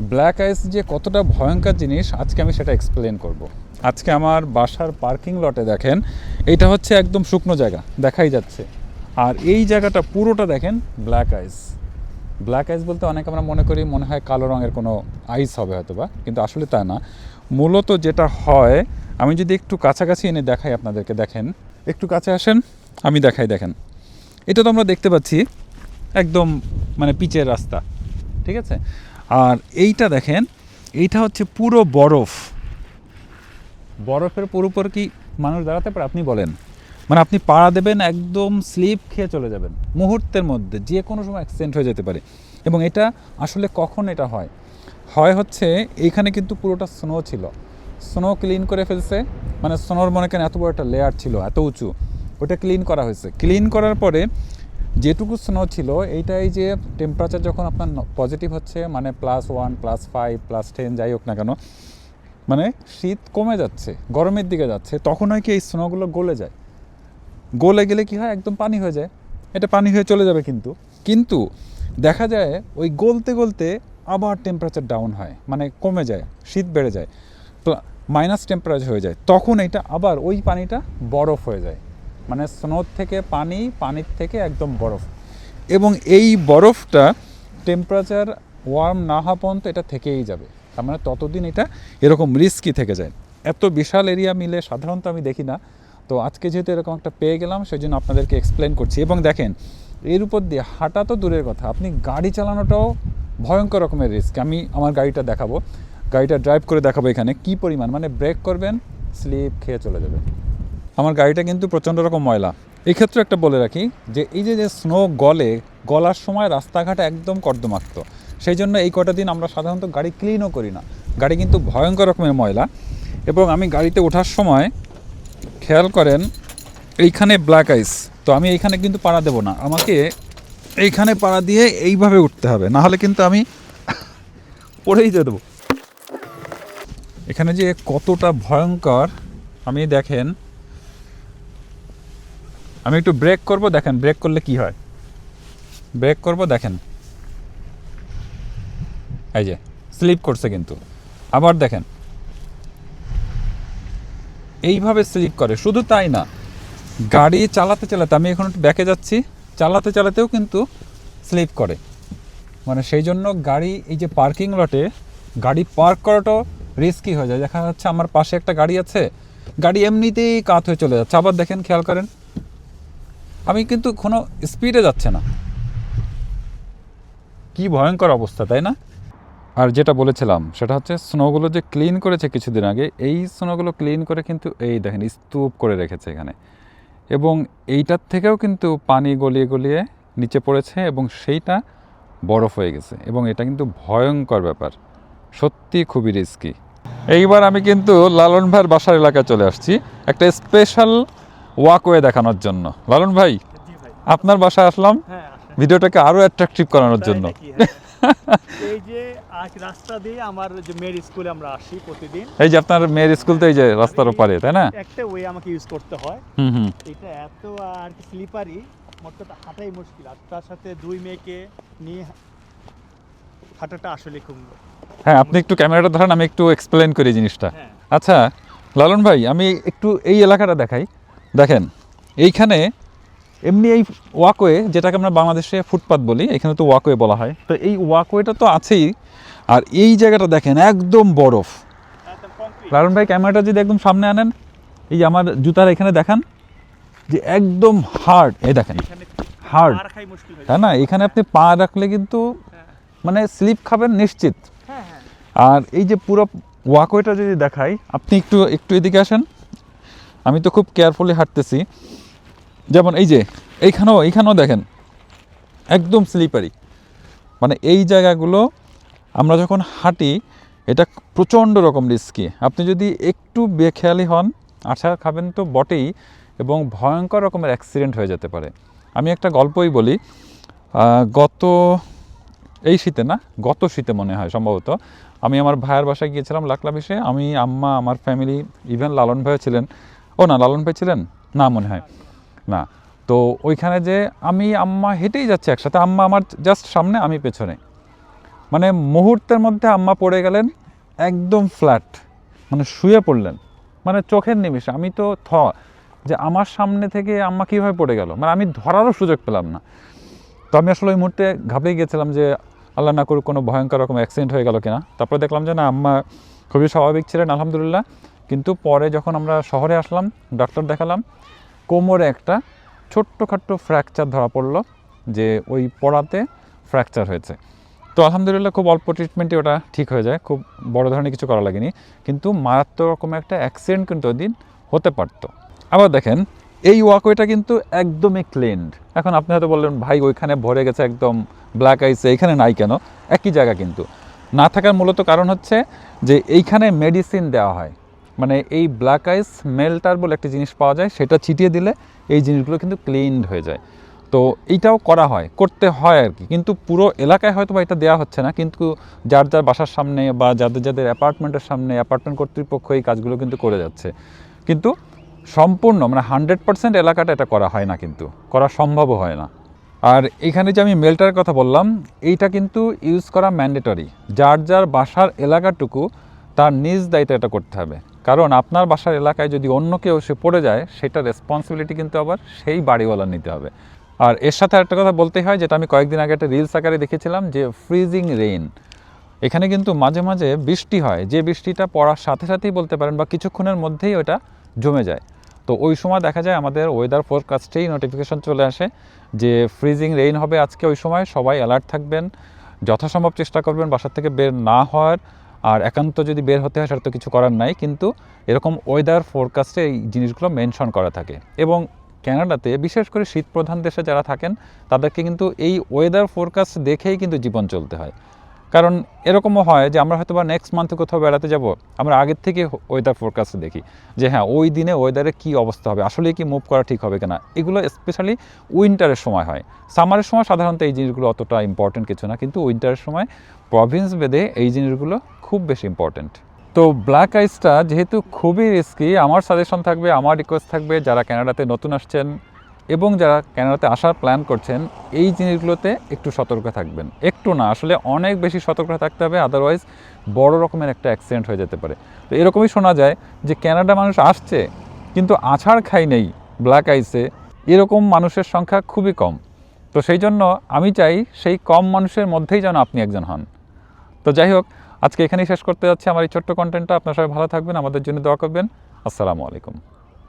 Black আইস যে কতটা ভয়ঙ্কর জিনিস, আজকে আমি সেটা এক্সপ্লেন করব। আজকে আমার বাসার পার্কিং লটে দেখেন, এটা হচ্ছে একদম শুকনো জায়গা, দেখাই যাচ্ছে। আর এই জায়গাটা পুরোটা দেখেন ব্ল্যাক আইস ব্ল্যাক আইস বলতে অনেক আমরা মনে করি, মনে হয় কালো রঙের কোনো আইস হবে হয়তো বা কিন্তু আসলে তা না। মূলত যেটা হয়, আমি যদি একটু কাছাকাছি এনে দেখাই আপনাদেরকে, দেখেন। একটু কাছে আসেন, আমি দেখাই, দেখেন। এটা তো আমরা দেখতে পাচ্ছি, একদম মানে পিচের রাস্তা, ঠিক আছে? আর এইটা দেখেন, এইটা হচ্ছে পুরো বরফ। বরফের পুরো কি মানুষ দাঁড়াতে পারে? আপনি বলেন। মানে আপনি পাড়া দেবেন, একদম স্লিপ খেয়ে চলে যাবেন, মুহূর্তের মধ্যে, যে কোনো সময় অ্যাক্সিডেন্ট হয়ে যেতে পারে। এবং এটা আসলে কখন এটা হয়? হয় হচ্ছে, এইখানে কিন্তু পুরোটা স্নো ছিল। স্নো ক্লিন করে ফেলছে। মানে স্নোর মনে করেন এত বড় একটা লেয়ার ছিল, এত উঁচু। ওটা ক্লিন করা হয়েছে। ক্লিন করার পরে যেটুকু স্নো ছিল, এইটাই যে টেম্পারেচার যখন আপনার পজিটিভ হচ্ছে মানে plus one plus five plus ten যাই হোক না কেন মানে শীত কমে যাচ্ছে, গরমের দিকে যাচ্ছে, তখন হয় কি এই স্নোগুলো গলে যায়। গলে গেলে কি হয়? একদম পানি হয়ে যায়। এটা পানি হয়ে চলে যাবে কিন্তু। কিন্তু দেখা যায় ওই গলতে গলতে আবার টেম্পারেচার ডাউন হয় মানে কমে যায়, শীত বেড়ে যায় মাইনাস টেম্পারেচার হয়ে যায়। তখন এটা আবার ওই পানিটা বরফ হয়ে যায়। মানে স্নোর থেকে পানি, পানির থেকে একদম বরফ। এবং এই বরফটা টেম্পারেচার ওয়ার্ম না হওয়া পর্যন্ত এটা থেকেই যাবে। তার মানে ততদিন এটা এরকম রিস্কি থেকে যায়। এত বিশাল এরিয়া মিলে সাধারণত আমি দেখি না। তো আজকে যেহেতু এরকম একটা পেয়ে গেলাম সেই জন্য আপনাদেরকে এক্সপ্লেন করছি। এবং দেখেন, এর উপর দিয়ে হাঁটা তো দূরের কথা। আপনি গাড়ি চালানোটাও ভয়ঙ্কর রকমের রিস্ক আমি আমার গাড়িটা দেখাবো। গাড়িটা ড্রাইভ করে দেখাবো এখানে। কি পরিমাণ? মানে ব্রেক করবেন স্লিপ খেয়ে চলে যাবে আমার গাড়িটা কিন্তু প্রচণ্ড রকম ময়লা। এই ক্ষেত্রে একটা বলে রাখি যে, এই যে যে স্নো গলে, গলার সময় রাস্তাঘাট একদম কর্দমাক্ত। সেই জন্য এই কটা দিন আমরা সাধারণত গাড়ি ক্লিনও করি না। গাড়ি কিন্তু ভয়ঙ্কর রকমের ময়লা। এবং আমি গাড়িতে ওঠার সময় খেয়াল করেন, এইখানে ব্ল্যাক আইস তো আমি এইখানে কিন্তু পাড়া দেবো না। আমাকে এইখানে পাড়া দিয়ে এইভাবে উঠতে হবে। না হলে কিন্তু আমি পড়েই যেতে দেবো। এখানে যে কতটা ভয়ঙ্কর, আমি দেখেন আমি একটু ব্রেক করব, দেখেন ব্রেক করলে কি হয়? ব্রেক করব, দেখেন। এই যে স্লিপ করছে কিন্তু। আবার দেখেন। এইভাবে স্লিপ করে, শুধু তাই না, গাড়ি চালাতে চালাতে, আমি এখন একটু ব্যাকে যাচ্ছি, চালাতে চালাতেও কিন্তু স্লিপ করে। মানে সেই জন্য গাড়ি, এই যে পার্কিং লটে গাড়ি পার্ক করাটাও রিস্কি হয়ে যায়। দেখা যাচ্ছে আমার পাশে একটা গাড়ি আছে, গাড়ি এমনিতেই কাত হয়ে চলে যাচ্ছে। আবার দেখেন, খেয়াল করেন আমি কিন্তু কোনো স্পিডে যাচ্ছে না। কি ভয়ঙ্কর অবস্থা, তাই না? আর যেটা বলেছিলাম, সেটা হচ্ছে স্নোগুলো যে ক্লিন করেছে কিছুদিন আগে, এই স্নোগুলো ক্লিন করে কিন্তু এই দেখেন, স্তূপ করে রেখেছে এখানে। এবং এইটার থেকেও কিন্তু পানি গলিয়ে গলিয়ে নিচে পড়েছে এবং সেইটা বরফ হয়ে গেছে। এবং এটা কিন্তু ভয়ঙ্কর ব্যাপার। সত্যি খুবই রিস্কি এইবার আমি কিন্তু লালন ভাইয়ের বাসার এলাকায় চলে আসছি। একটা স্পেশাল ওয়াকওয়ে দেখানোর জন্য। লালন ভাই আপনার বাসায় আসলাম। হ্যাঁ ভিডিওটাকে আরও অ্যাট্রাকটিভ করানোর জন্য। হ্যাঁ। এই যে আজ রাস্তা দিয়ে আমার যে মেয়ের স্কুলে আমরা আসি প্রতিদিন। এই যে আপনার মেয়ের স্কুল তো এই যে রাস্তার ওপারে তাই না? একটা ওয়ে আমাকে ইউজ করতে হয়। হুম হুম। এটা এত আর কি স্লিপারি মোটটা হাঁটাই মুশকিল। আর তার সাথে দুই মেয়েকে নিয়ে হাঁটাটা আসলে খুব হ্যাঁ আপনি একটু ক্যামেরাটা ধরেন আমি একটু এক্সপ্লেন করি জিনিসটা। হ্যাঁ। আচ্ছা লালন ভাই আমি একটু এই এলাকাটা দেখাই। দেখেন এইখানে এমনি এই ওয়াকওয়ে যেটাকে আমরা বাংলাদেশে ফুটপাথ বলি এখানে তো ওয়াকওয়ে বলা হয়। তো এই ওয়াকওয়েটা তো আছেই আর এই জায়গাটা দেখেন একদম বরফ। লালন ভাই ক্যামেরাটা যদি একদম সামনে আনেন এই যে আমার জুতার এখানে দেখান যে একদম হার্ড এই দেখেন হার্ড হয়ে তাই না? এখানে আপনি পা রাখলে কিন্তু মানে স্লিপ খাবেন নিশ্চিত। হ্যাঁ হ্যাঁ। আর এই যে পুরো ওয়াকওয়েটা যদি দেখাই আপনি একটু একটু এদিকে আসেন। আমি তো খুব কেয়ারফুলি হাঁটতেছি। যেমন এই যে, এইখানেও এইখানেও দেখেন, একদম স্লিপারি মানে এই জায়গাগুলো আমরা যখন হাঁটি, এটা প্রচণ্ড রকম রিস্কি আপনি যদি একটু বেখেয়ালি হন, আশা খাবেন তো বটেই এবং ভয়ঙ্কর রকমের অ্যাক্সিডেন্ট হয়ে যেতে পারে। আমি একটা গল্পই বলি গত এই শীতে না, গত শীতে মনে হয় সম্ভবত, আমি আমার ভাইয়ের বাসায় গিয়েছিলাম লাকলাবিশে আমি, আম্মা, আমার ফ্যামিলি ইভেন লালন ভাইও ছিলেন। ও না, লালন ভাই ছিলেন? না মনে হয়। না। তো ওইখানে যে আমি, আম্মা হেঁটেই যাচ্ছে একসাথে। আম্মা আমার জাস্ট সামনে, আমি পেছনে। মানে মুহূর্তের মধ্যে আম্মা পড়ে গেলেন, একদম ফ্ল্যাট মানে শুয়ে পড়লেন। মানে চোখের নিমিষে। আমি তো থ, যে আমার সামনে থেকে আম্মা কীভাবে পড়ে গেল? মানে আমি ধরারও সুযোগ পেলাম না। তো আমি আসলে ওই মুহূর্তে ঘাবড়ে গিয়েছিলাম যে আল্লাহ না করুক কোনো ভয়ঙ্কর রকম অ্যাক্সিডেন্ট হয়ে গেল কিনা। তারপরে দেখলাম যে না, আম্মা খুবই স্বাভাবিক ছিলেন, আলহামদুলিল্লাহ। কিন্তু পরে যখন আমরা শহরে আসলাম, ডাক্তার দেখালাম, কোমরে একটা ছোট্টখাট্ট ফ্র্যাকচার ধরা পড়ল, যে ওই পড়াতে ফ্র্যাকচার হয়েছে। তো আলহামদুলিল্লাহ খুব অল্প ট্রিটমেন্টে ওটা ঠিক হয়ে যায়, খুব বড় ধরনের কিছু করা লাগেনি, কিন্তু মারাত্মক রকম একটা অ্যাক্সিডেন্ট কিন্তু ওই দিন হতে পারতো। আবার দেখেন, এই ওয়াকওয়েটা কিন্তু একদমই ক্লিনড এখন আপনি হয়তো বললেন, ভাই, ওইখানে ভরে গেছে একদম ব্ল্যাক আইসে এইখানে নাই কেন? একই জায়গা কিন্তু। না থাকার মূলত কারণ হচ্ছে যে এইখানে মেডিসিন দেওয়া হয়। মানে এই ব্ল্যাক আইস মেল্টার বলে একটা জিনিস পাওয়া যায়, সেটা ছিটিয়ে দিলে এই জিনিসগুলো কিন্তু ক্লিনড হয়ে যায়। তো এইটাও করা হয়, করতে হয় আর কি। কিন্তু পুরো এলাকায় হয়তো বা এটা দেওয়া হচ্ছে না, কিন্তু যার যার বাসার সামনে বা যাদের যাদের অ্যাপার্টমেন্টের সামনে অ্যাপার্টমেন্ট কর্তৃপক্ষ এই কাজগুলো কিন্তু করে যাচ্ছে। কিন্তু সম্পূর্ণ মানে হান্ড্রেড পার্সেন্ট এলাকাটা এটা করা হয় না কিন্তু, করা সম্ভবও হয় না। আর এখানে যে আমি মেলটার কথা বললাম, এইটা কিন্তু ইউজ করা ম্যান্ডেটরি যার যার বাসার এলাকাটুকু তার নিজ দায়িত্ব এটা করতে হবে। কারণ আপনার বাসার এলাকায় যদি অন্য কেউ সে পড়ে যায়, সেটা রেসপন্সিবিলিটি কিন্তু আবার সেই বাড়িওয়ালার নিতে হবে। আর এর সাথে একটা কথা বলতেই হয়, যেটা আমি কয়েকদিন আগে একটা রিলস আকারে দেখেছিলাম যে ফ্রিজিং রেইন এখানে কিন্তু মাঝে মাঝে বৃষ্টি হয়। যে বৃষ্টিটা পড়ার সাথে সাথেই বলতে পারেন বা কিছুক্ষণের মধ্যেই ওটা জমে যায়। তো ওই সময় দেখা যায় আমাদের ওয়েদার ফোরকাস্টেই নোটিফিকেশন চলে আসে যে ফ্রিজিং রেইন হবে আজকে ওই সময়। সবাই অ্যালার্ট থাকবেন, যথাসম্ভব চেষ্টা করবেন বাসার থেকে বের না হওয়ার। আর একান্ত যদি বের হতে হয়, সেটা তো কিছু করার নাই, কিন্তু এরকম ওয়েদার ফোরকাস্টে এই জিনিসগুলো মেনশন করা থাকে। এবং ক্যানাডাতে বিশেষ করে শীত প্রধান দেশে যারা থাকেন, তাদেরকে কিন্তু এই ওয়েদার ফোরকাস্ট দেখেই কিন্তু জীবন চলতে হয়। কারণ এরকমও হয় যে আমরা হয়তো বা নেক্সট মান্থে কোথাও বেড়াতে যাব, আমরা আগের থেকে ওয়েদার ফোরকাস্ট দেখি যে হ্যাঁ ওই দিনে ওয়েদারে কী অবস্থা হবে, আসলে কি মুভ করা ঠিক হবে কিনা। এগুলো স্পেশালি উইন্টারের সময় হয়। সামারের সময় সাধারণত এই জিনিসগুলো অতটা ইম্পর্টেন্ট কিছু না, কিন্তু উইন্টারের সময় প্রভিন্স বেদে এই জিনিসগুলো খুব বেশি ইম্পর্টেন্ট তো ব্ল্যাক আইসটা যেহেতু খুবই রিস্কি আমার সাজেশন থাকবে, আমার রিকোয়েস্ট থাকবে, যারা কানাডাতে নতুন আসছেন এবং যারা ক্যানাডাতে আসার প্ল্যান করছেন, এই জিনিসগুলোতে একটু সতর্ক থাকবেন। একটু না, আসলে অনেক বেশি সতর্ক থাকতে হবে আদারওয়াইজ বড় রকমের একটা অ্যাক্সিডেন্ট হয়ে যেতে পারে। তো এরকমই শোনা যায় যে কানাডা মানুষ আসছে, কিন্তু আছাড় খাই নেই ব্ল্যাক আইসে এরকম মানুষের সংখ্যা খুবই কম। তো সেই জন্য আমি চাই সেই কম মানুষের মধ্যেই যেন আপনি একজন হন। তো যাই হোক, আজকে এখানেই শেষ করতে যাচ্ছি। আমার এই ছোট্ট কন্টেন্টটা আপনার সবাই ভালো থাকবেন, আমাদের জন্য দোয়া করবেন। আসসালামু আলাইকুম।